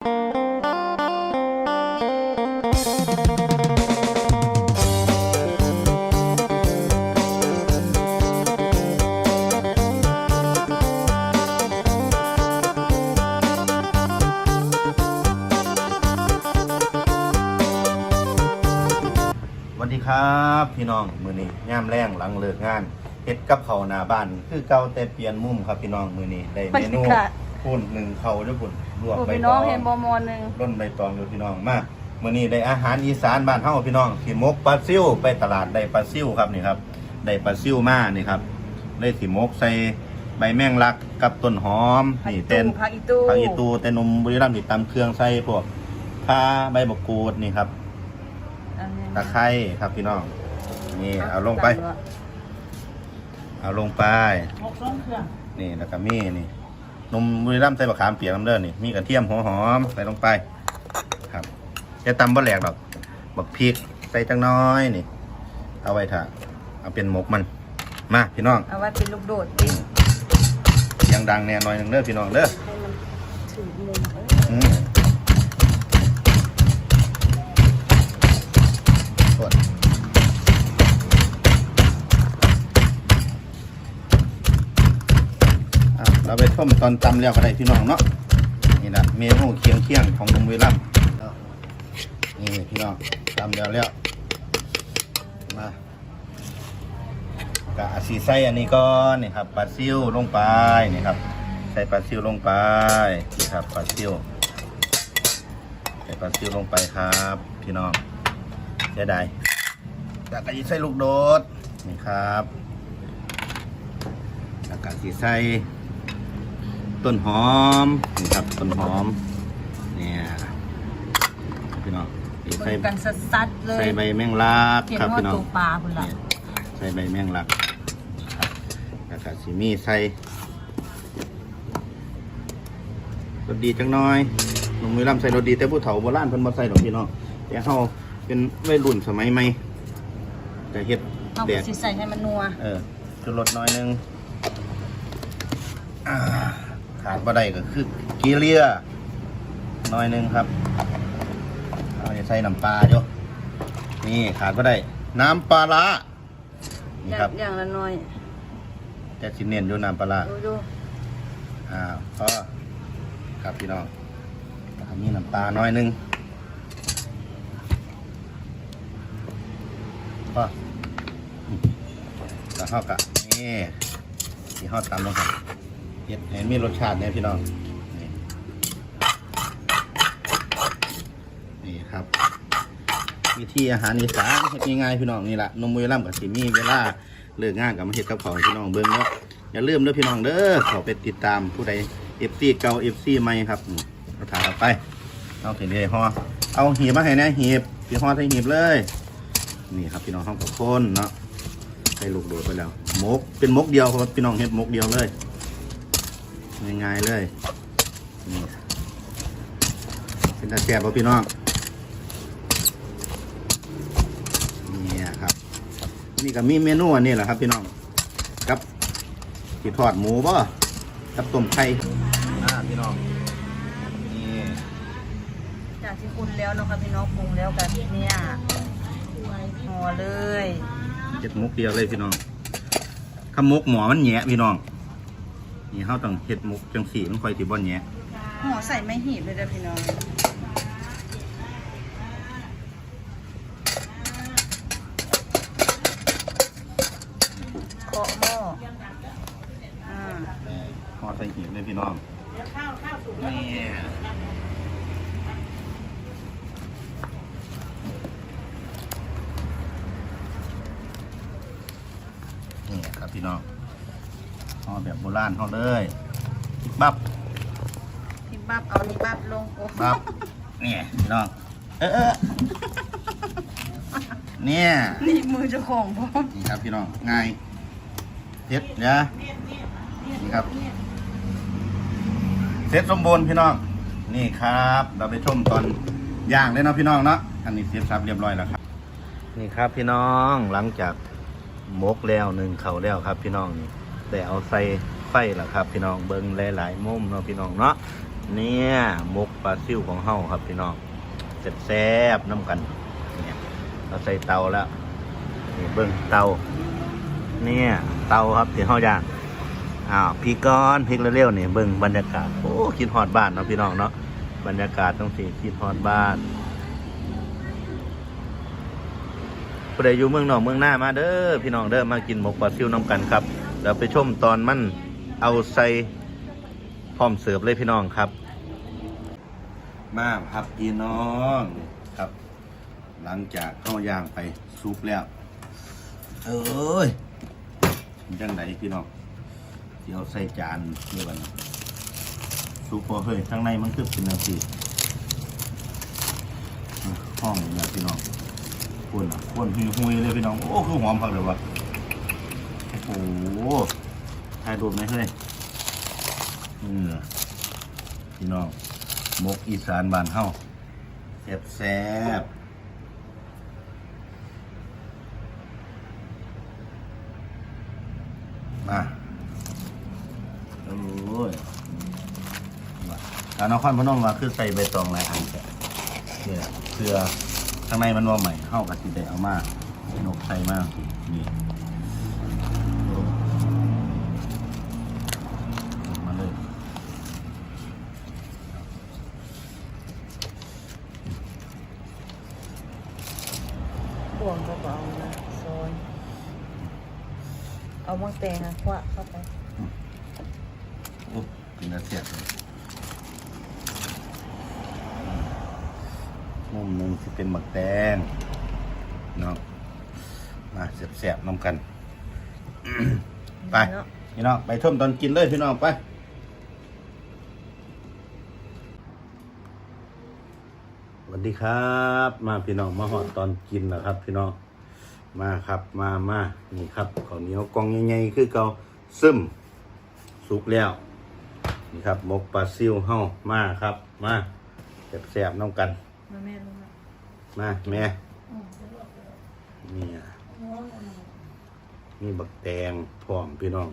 สวัสดีครับพี่น้องมือนี้ย่ามแรงหลังเลิกงานเฮ็ดกับเขาวหน้าบ้าน คือเก่าแต่เปลี่ยนมุมครับพี่น้องมือนี้ได้เมนูบรรยากาศพุ่นหนึ่งเขาด้วยพุ่น ลวกผู้ใบพี่ตน้อองงเห็นบอมอหนึ่งร่นใบตองอยู่พี่น้องมามื้อนี้ได้อาหารอีสานบ้านเฮาพี่น้องสิมกปลาซิวไปตลาดได้ปลาซิวครับนี่ครับได้ปลาซิวมานี่ครับเลยสิมกใส่ใบแมงลักกับต้นหอมนี่เต้น ผักอีตูผักอีตูแต่นมบุรีรัมย์นี่ตำเครื่องใส่พวกข่าใบมะกรูดนี่ครับอันนี้ตะไคร้ครับพี่น้องนี่เอาลงไป เอาลงไป หกสองเครื่องนี่แล้วก็มีนี่ นมบุรีรัมย์ใส่บะขามเปียกน้ำเด้อนี่มีกระเทียมหัวหอมใส่ลงไป ครับจะตำบ่แหลกหรอกบักพริกใส่จังน้อยนี่ เอาไว้ถ้าเอาเป็นหมกมัน มาพี่น้องเอาไว้เป็นลูกโดดดิเสียงดังแน่หน่อยหนึงเด้อพี่น้องเด้อ เราไปต้มตอนตำแล้วก็ได้พี่น้องเนาะนี่นะเมนูเคียงเคียงของลุงเวลัมนี่พี่น้องตำแล้วแล้วมากะสีใส่อันนี้ก่อนนี่ครับปลาซิวลงไปนี่ครับใส่ปลาซิวลงไปนี่ครับปลาซิวใส่ปลาซิวลงไปครับ พี่น้องเสียดายแล้วก็จะใส่ลูกโดดนี่ครับแล้วก็สีใส่ ต้นหอมนี่ครับต้นหอมเนี่ยพี่น้องนี่ใส่เบิ่งกันสัดๆเลยใส่ใบแมงลักเห็นครับว่าพี่น้อตังวปลาคุณล่ะเนี่ยใส่ใบแมงลักครับแล้วก็สีมีใส่รสดีจังน้อยลงมือลำใส่รสดีแต่ผู้เฒ่าโบราณเพิ่นบ่ใส่ดอกพี่น้องแต่เฮาเป็นวัยรุ่นสมัยใหม่จะเฮ็ดเอาแดไปกสิใส่ให้มันนัว เออจุดรสน้อยหนึงอ่า ขาดบ่ได้ก็คือกีเลียน้อยหนึงครับเอาไปใส่น้ำปลาอยู่นี่ขาดบ่ได้ น้ำปลาร้านี่อย่าครับงอย่างละหน้อยแต่สิเน้นอยู่น้ำปลาร้าดูดูอ่าพอครับพี่น้องแล้วก็มีน้ำปลาน้อยหนึงพออืมแล้วเฮากะนี่ที่เฮาตำลงไป เฮ็ดให้มีรสชาติเนี่ยพี่น้องนี่นี่ครับ วิธีอาหารอีสานเฮ็ดง่ายๆพี่น้องนี่แหละนมมือล่ำกับสิมีเวลาเลิกงานกับมาเฮ็ดกับเขาวให้พี่น้องเบิ่งเนาะอย่าลืมเด้อพี่น้องเด้อขอไปติดตามผู้ใด FC เก่า FC ใหม่ครับเอาถ่ายเอาไปเอาถึงเลยห่อเอาหีบมาให้แนะหีบพี่ห่อใส่หีบเลย นี่ครับพี่น้องห้องกับคนเนาะใส่ลูกโดดไปแล้วมกเป็นมกเดียวครับพี่น้องเฮ็ดมกเดียวเลย ง่ายๆเลยนี่เป็นตาแซ่บป่ะพี่น้องเนี่ยครับ นี่ก็มีเมนูอันนี้แหละครับพี่น้องกับสีทอดหมูป่ะกับต้มไข่อ่าพี่น้องนี่จากที่คุณแล้วเนาะค่ะพี่น้องปรุงแล้วกันเนี่ยห่อเลยเจ็ดมุกเดียวเลยพี่น้องขมุกหมอมันแหยะพี่น้อง นี่เขาต้องเฮ็ดมุกจังสีมันค่อยสิบ่แหยะห่อใส่ไม่หีบเลยเด้อพี่น้องเคาะหม้ออ่าห่อใส่หีบเลยพี่น้องนี่นี่ครับพี่น้องห่อ แบบโบราณห่อเลยบับพี่บับเอานี่บับลงโอ้ครับเนี่ยพี่น้องเออเออเนี่ยนี่มือเจ้าของพ่อมนี่ครับพี่น้องง่ายเสร็จนะนี่ครับเสร็จสมบูรณ์พี่น้องนี่ครับ เราไปชมตอนย่างเลยเนาะพี่น้องเนาะอันนี้เสร็จสับเรียบร้อยแล้วครับ นี่ครับพี่น้องหลังจากมกแล้วหนึ่งเขาแล้วครับพี่น้องนี่ แต่เอาใส่ไฟแล้วครับ พี่น้องเบิ้งหลายๆมุมเนาะพี่น้องเนาะเนี่ยหมกปลาซิวของเฮาครับพี่น้องแซ่บๆน้ำกันเนี่ยเราใส่เตาแล้วนี่เบิ้งเตา เนี่ยเตาครับที่เฮาย่างอ้าวพี่ก้อนพริกเร็วๆนี่เบิ้งบรรยากาศโอ้คิดฮอดบ้านเนาะพี่น้องเนาะบรรยากาศต้องสิคิดฮอดบ้านผู้ใดอยู่เมืองนอกเมืองหน้ามาเด้อพี่น้องเด้อมากินหมกปลาซิวน้ำกันครับ เดี๋ยวไปชมตอนมันเอาใส่พร้อมเสิร์ฟเลยพี่น้องครับ มาครับพี่น้องครับ หลังจากเข้าย่างไปซุปแล้ว เอ้ยจังไหนพี่น้องเดี๋ยวใส่จานเดี๋ยวกันซุปพอเฮ้ยข้างในมันคือเป็นอะไรห้องเนี่ยพี่น้องควนอะควนหุยหุยๆเลยพี่น้อง โอ้คือหอมพักเลยวะ โอ้โหถ่ายรูปไหมเฮ้ยเออพี่น้องมกอีสานบานเฮาแซ่บแซ่บมาโอ้ยมาการนครพนมว่าคือใส่ใบตองหลายอันแต่เนี่ยเพื่อข้างในมันว่าใหม่เข้ากับสีแดงเอามากนกใส่มากนี่โอ้มาเลย บ่วงก็เอานะซอยเอามะแตงอะคว้าเข้าไปโอ้กินแล้วเสียบเลยมุมหนึ่งสิเป็นหมักแดงเนาะมาเสียบๆน้ำกัน ไป เนาะ พี่น้องไปท่มตอนกินเลยพี่น้องไป วัสดีครับ มาพี่น้องมาหอดตอนกินนะครับ พี่น้องมาครับมามานี่ครับข้าวเหนียวกองใหญ่ๆคือเกาซึมสุกแล้วนี่ครับหมกปลาซิวเฮามาครับ มาแซ่บๆน้ำกัน มาแม่ลงมามาแม่เนี่ยมีบักแตงพร้อมพี่น้อง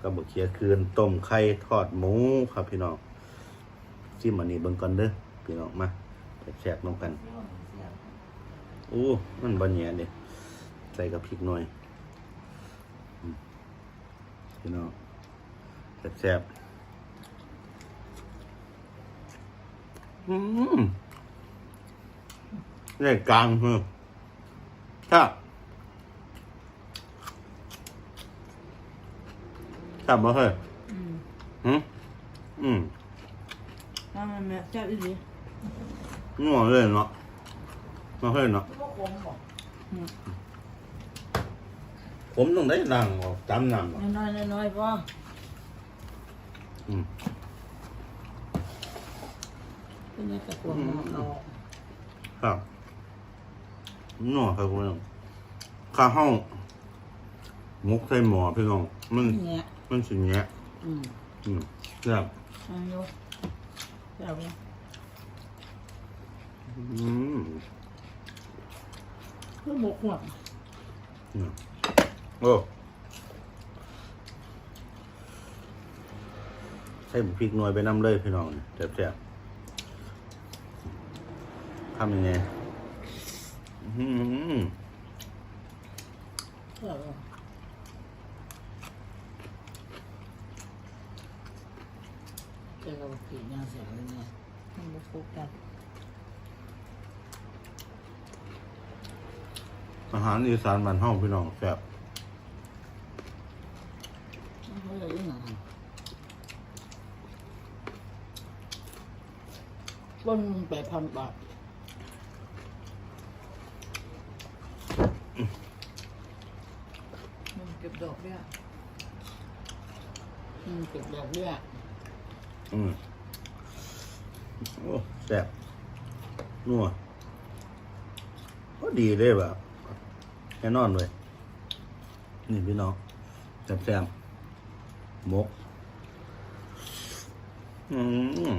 กับบักเขียคืนต้มไข่ทอดหมูครับพี่น้องจิ้มอันนี้เบิ่งก่อนเด้อพี่น้องมา แซ่บๆน้ำกันโอ้มันบะเหนียเด้ใส่กับพริกหน่อยอืมพี่น้องแซ่บๆอืมนี่กลางคือถ้าถ้าบ่เคยอืมหืมอืมมาแม่แม่เจ้าอีหลี งัวเลยเนาะบ่เคยเนาะอืมผมต้องได้ดังออกจำนำน้อยๆน้อยๆพ่ออืมเป็นยังกระกวงเอาครับงัวครับพี่น้องข้าวเฮามุกใส่หม้อพี่น้องมันเนี่ยมันสิแงะอืมอืมครับเอาโยเอาไป อืมเพื่อหมกหัวอืมโอ้ใส่หมูพริกหน่วยไปน้ำเลยพี่น้องแซ่บๆทำยังไงอื้อหือเอาไปเจ้าเราปีกยังเสียเลยเนี่ยมันบ่โฟกัส อาหารอีสานบ้านเฮาพี่น้องแซ่บมันเลยยังไงต้นแปดพันบาทมันเก็บดอกเบี้ยมันเก็บดอกเบี้ยอืมโอ้แซ่บนัวก็ดีเลยแบบ แน่นอนเลย นี่พี่น้องแซ่บๆมก อืม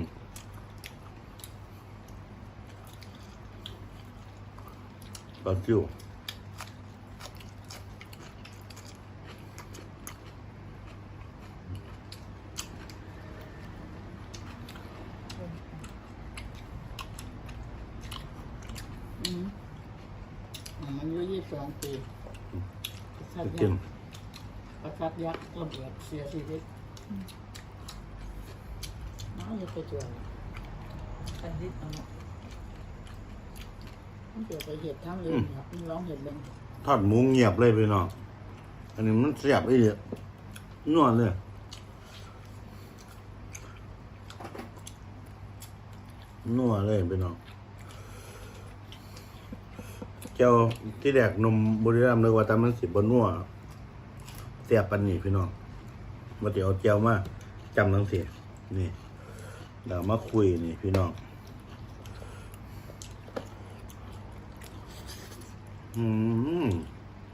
ปลาจิ๋ว องปี ประทัดกิยันกษ์ประทัดยักษ์ระเบิดเสียชีวิตน้องอย่าไปจวนกันดิดเอาเนาะต้องเดี๋ยวไปเห็ดทั้งเลยครับมันร้องเห็ดเบิ่งทอดหมูเงียบเลยพี่น้องอันนี้มันเสียบไอ้เดียนวดเลยนัวเลยพี่น้อง เจ้าที่แดกนมบุรีรัมย์เลยว่าแต่มันสิบนนัวเสียบปันนี่พี่น้องมาเดี๋ยวเอาเจียวมาจำทั้งเสียนี่เดี๋ยวมาคุยนี่พี่น้องอืม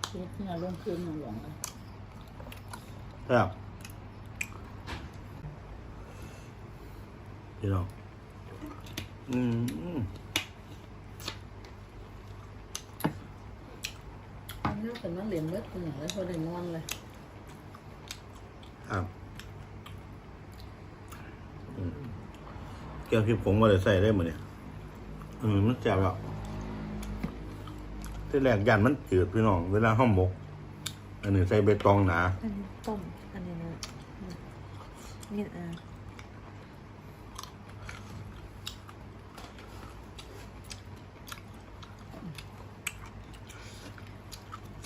ชีวิตที่เราลงคืนมันหลงอะครับพี่น้องอืม นนี้เป็นนักเรียนเบิดคนอย่างไรเขาได้นอนเลยครับแก้วพริกผงมาเลยใส่ได้หมดเนี่ยอืมมันแจ่บแล้วที่แรกยันมันจืดพี่น้อง เวลาห้อมหมก อันนี้ใส่ใบตองหนา อันนี้ต้มอันนี้นะนี่อะ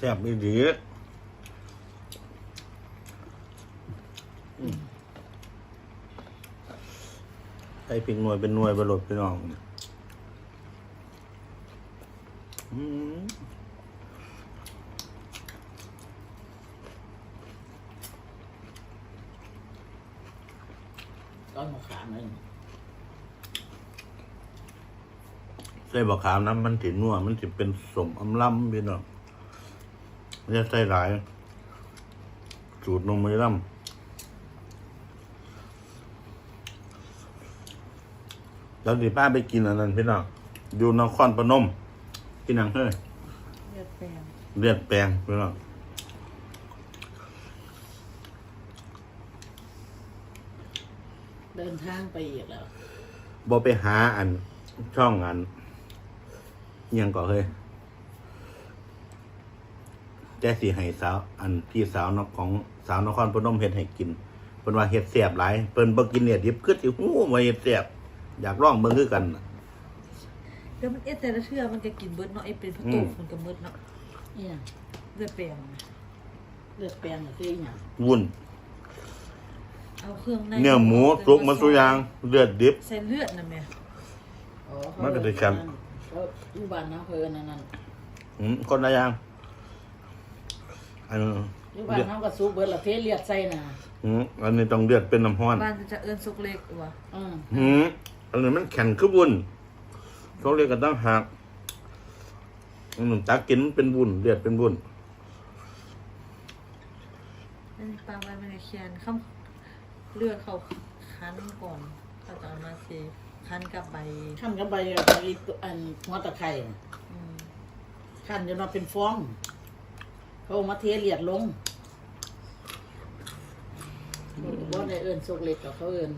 แซ่บอีดีอืมใส่พริกหน่วยเป็นหน่วยบรดพี่น้องอืมตอนมาขามเลยใส่บะขามน้ำมันถินัวมันถิเป็นสมอำล่ำพี่น้อง มันจะใส่หลาย สูตรนมมือล่ำแล้วดิป้าไปกินอันนั้นพี่น้องอยู่นครพนมกินหนังเฮ้ยเลือดแปลงเลือดแปลงพี่น้องเดินทางไปอีกแล้วบอไปหาอันช่องอันอิหยังก่อเฮ้ย แจ้สีให้สาว อันพี่สาวนกของสาวนครพนมเฮ็ดให้กินเพิ่นว่าเฮ็ดแซ่บหลายเพิ่นบ่กินเนี่ยดิบคือสิฮู้ว่าเฮ็ดแซ่บอยากลองเบิ่งคือกันน่ะเดี๋ยวมันเอ๊ะแต่ละเชื่อมันจะกินเบิดเนาะไอ้เป็นพระตูอืม มันก็เบิดเนาะเนี่ยเลือดแปลงเลือดแปลงน่ะคืออหย่างวุ่นเอาเครื่องในเนื้อหมูสุกมาสุอยางเลือดดิบ ใส่เลือดน่ะแม่อ๋อเขามันก็ได้กัน เขาอยู่บ้านน้ำเพลินนั่นนั่นอืมคนละอย่าง อันอยู่บ้านน้ำกระซุกเบิดละเทเลียดใส่น่ะอืมอันนี้ต้องเลือดเป็นน้ำร้อนบ้านจะเอิ้นสุกเล็กว่ะอืมหืมอันนี้มันแข็งคือวุ้นเขาเรียกกันตั้งหักอันนึงตักกินมันเป็นวุ้นเลือดเป็นวุ้นอันนี้ปลาไว้มันในเคียนข้าเลือดเขาคั้นก่อนเขาจะเอามาเซคั้นกับใบขั้นกับใบกับใบอันหัวตะไคร้อืมขั้นจนมาเป็นฟอง เขาเอามาเทเลียดลงว่าในเอิญสุกเล็กกับเขาเอิญ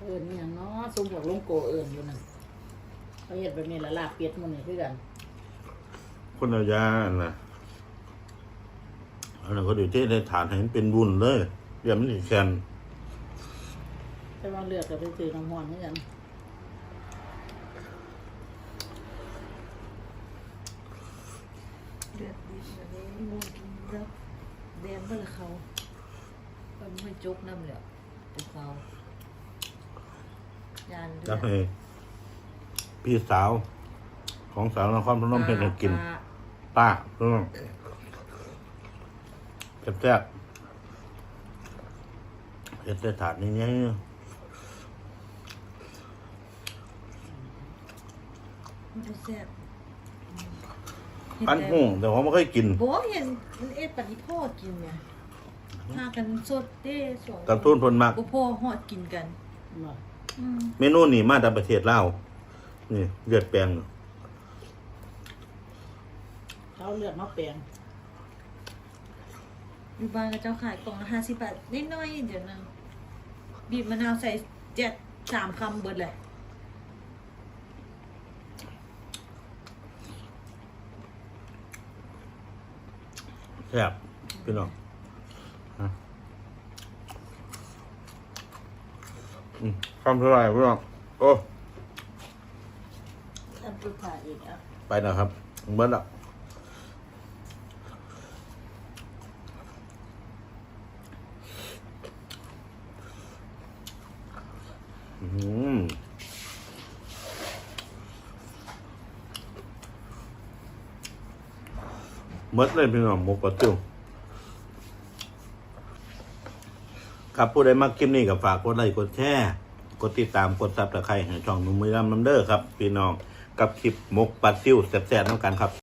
เอิญเนี่ยเนาะซุมพวกลงโกเอิญอยู่นั่นเขาเห็ดแบบนี้ละลาบเป็ดมันนี่คือกันคนละอย่างนะอันนั้นก็ดูที่ได้ฐานให้มันเป็นวุ้นเลยเดี๋ยวมันสิแข็งแต่ว่าเลือดกับไปซื้อน้ำห้อนคือกัน เลือดดี แบบนี้มูกินแล้วแดงเมื่อละเขามันไม่จุกน้ำเลยตัวเขายานเลืแล้อวดให้พี่สาวของสาวนครพนมเพ็ญให้กิน ปลาป้าเพื่อนแซ่บๆเฮ็ดได้ถาดนี้เนี่ยมันจะแซ่บ ปั้นหูแต่ว่าไม่เคยกินบอกเห็นมันเอ็ดปฏิพ่อกินเนี่ยพากันสดเด้สองกระตุ้นเพนมากบ่พ่อหอดกินกันเนาะอืมเมนูนี่มาจากประเทศลาวนี่เลือดแปลงเขาเลือดมาแปลงอยู่บ้านก็เจ้าขายกล่องละห้าสิบบาทนิดหน้อยเดี๋ยวนึงบีบมะนาวใส่เจ็ดสามคำเบิดเลย ซ่บพี่น้องฮะอืมคำเท่าไหร่พี่น้องโอ้ทำสุดท้ายอีกอะไปนะครับเบิ้ลละอืม มดเลยพี่น้องหมกปลาติ้วครับผู้ใดมาคลิปนี้กับฝากกดไลค์กดแชร์กดติดตามกดซับตะไคร้ให้ช่องนุ่มมือลำน้ำเด้อครับ พี่น้องกับคลิปหมกปลาติ้วแซ่บๆน้ำกันครับ